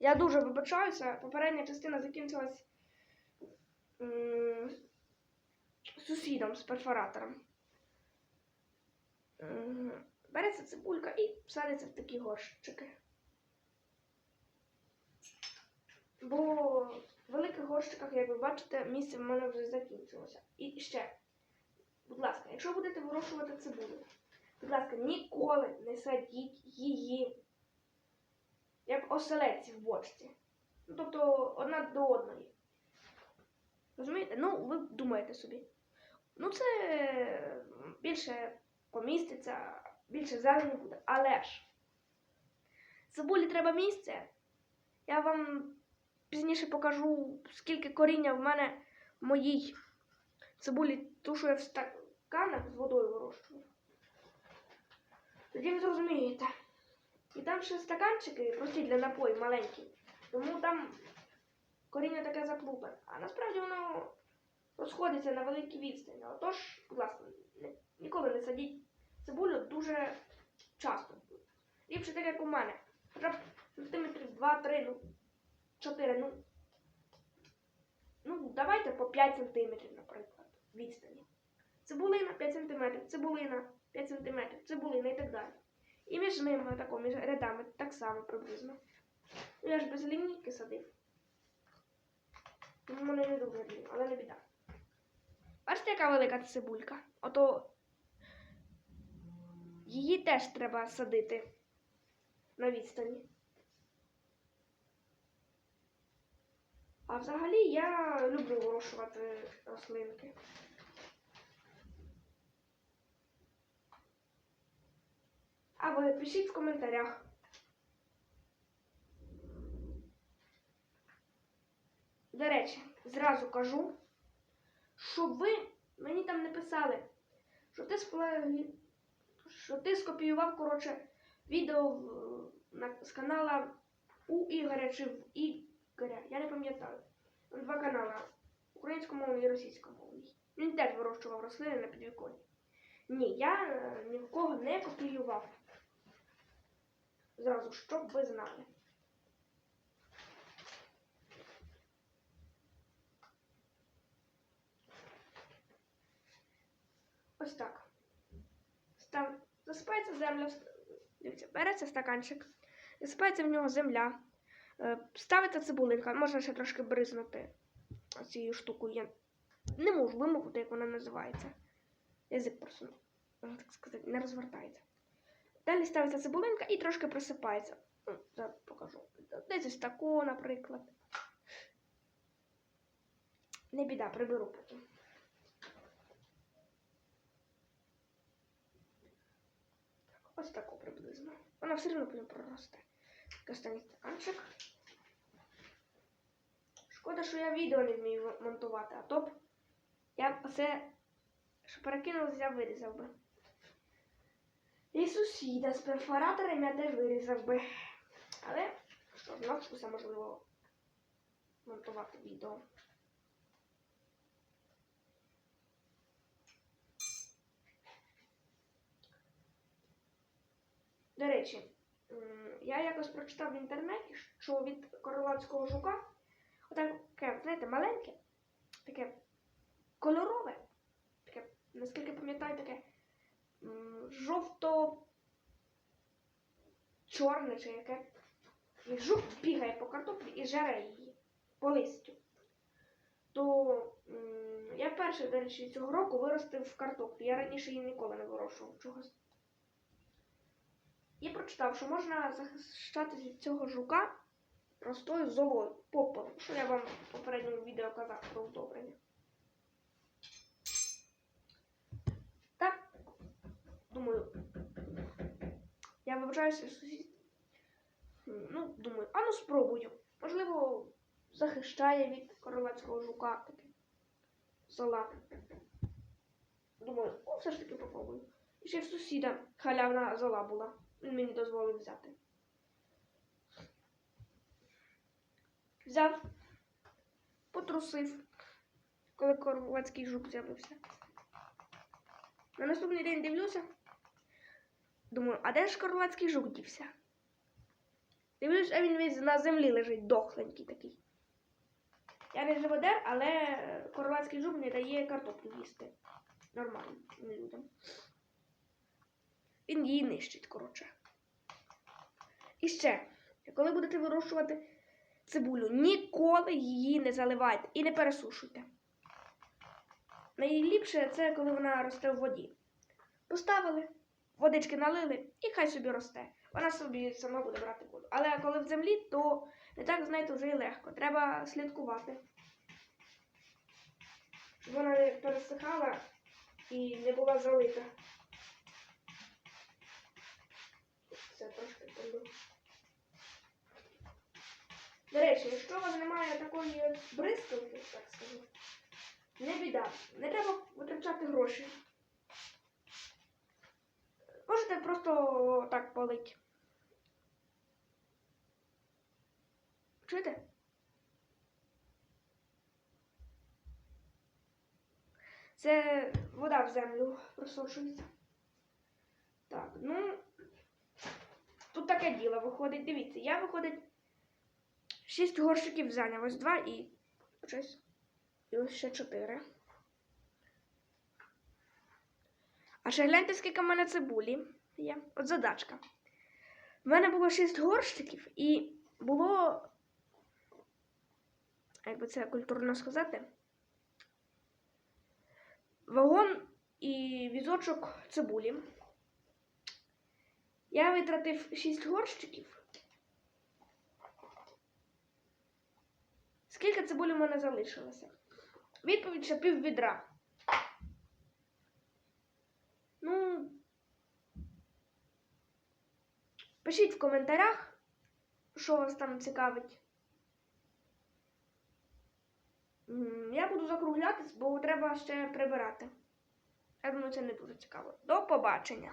Я дуже вибачаюся. Попередня частина закінчилась м, сусідом з перфоратором. Береться цибулька і садиться в такі горщики. Бо в великих горщиках, як ви бачите, місце в мене вже закінчилося. І ще, будь ласка, якщо будете вирощувати цибулю, будь ласка, ніколи не садіть її як оселедці в бочці. Ну, тобто одна до одної. Розумієте? Ну, ви думаєте собі. Ну, це більше поміститься, більше зелені буде. Але ж цибулі треба місце. Я вам пізніше покажу, скільки коріння в мене в моїй цибулі, ту, що я в стаканах з водою вирощую. Тоді ви зрозумієте. І там ще стаканчики прості для напоїв маленькі. Тому там коріння таке заплутане. А насправді воно розходиться на великій відстані. Отож, будь ласка, ніколи не садіть цибулю дуже часто. Ліпше так, як у мене. Хоча б сантиметрів 2-3, ну, 4, ну. Ну, давайте по 5 сантиметрів, наприклад, відстані. Цибулина 5 сантиметрів, цибулина 5 сантиметрів, цибулина і так далі. І між ними, тако, між рядами, так само приблизно. Я ж без лінійки садив. В мене не дуже лінь, але не біда. Бачите, яка велика цибулька? Ото її теж треба садити на відстані. А взагалі я люблю вирощувати рослинки. А ви пишіть в коментарях. До речі, зразу кажу, щоб ви мені там не писали, що ти спла- що ти скопіював, коротше, відео з канала у Ігоря чи в Ігоря. Я не пам'ятаю. Два канали українськомовний і російськомовний. Він теж вирощував рослини на підвіконні. Ні, я е, ні в кого не копіював. Зразу, щоб ви знали. Ось так. Став... Засипається земля. Дивіться, береться стаканчик, засипається в нього земля, е, ставиться цибулинка, можна ще трошки бризнути цією штукою. Я не можу вимовити, як вона називається. Язик просто, так сказати, не розвертається. Далі ставиться цибулинка і трошки присипається. Ну, Зараз покажу. Десь ось тако, наприклад. Не біда, приберу потім. Ось тако приблизно. Вона все одно потім проросте. Останній стаканчик. Шкода, що я відео не вмію монтувати, а то б я все, що перекинулося, я вирізав би. І сусіда з перфоратором я теж вирізав би. Але що навчуся, можливо, монтувати відео. До речі, я якось прочитав в інтернеті, що від королевського жука отаке, знаєте, маленьке, таке кольорове, таке, наскільки пам'ятаю, таке м, жовто чорне чи яке. І жук бігає по картоплі і жаре її по листю. То я перший, речі, цього року виростив картоплю. Я раніше її ніколи не вирощував чогось. Я прочитав, що можна захищатися від цього жука простою золою, попелом, що я вам в попередньому відео казав про удобрення. Так, думаю, я вибачаюся сусід. Ну, думаю, а ну спробую. Можливо, захищає від королевського жука таке зола. Думаю, ну все ж таки попробую. І ще в сусіда халявна зола була. Він мені дозволив взяти. Взяв, потрусив, коли королевський жук з'явився. На наступний день дивлюся. Думаю, а де ж королевський жук дівся? Дивлюсь, а він весь на землі лежить дохленький такий. Я не живодер, але королевський жук не дає картоплю їсти. Нормальним людям. Він її нищить, коротше. І ще, коли будете вирощувати цибулю, ніколи її не заливайте і не пересушуйте. Найліпше це коли вона росте в воді. Поставили, водички налили і хай собі росте. Вона собі сама буде брати воду. Але коли в землі, то не так, знаєте, вже і легко. Треба слідкувати. Вона не пересихала і не була залита. Це трошки помилу. До речі, якщо у вас немає такої бризкалки, так скажу, не біда. Не треба витрачати гроші. Можете просто так полити. Чуєте? Це вода в землю просушується. Так, ну тут таке діло виходить. Дивіться, я виходить шість горщиків зайняв. Ось два і щось. І ось ще чотири. А ще гляньте, скільки в мене цибулі є. От задачка. В мене було шість горщиків і було, як би це культурно сказати, вагон і візочок цибулі. Я витратив 6 горщиків. Скільки цибулі в мене залишилося? Відповідь ще пів відра. Ну, пишіть в коментарях, що вас там цікавить. Я буду закруглятись, бо треба ще прибирати. Я думаю, це не дуже цікаво. До побачення!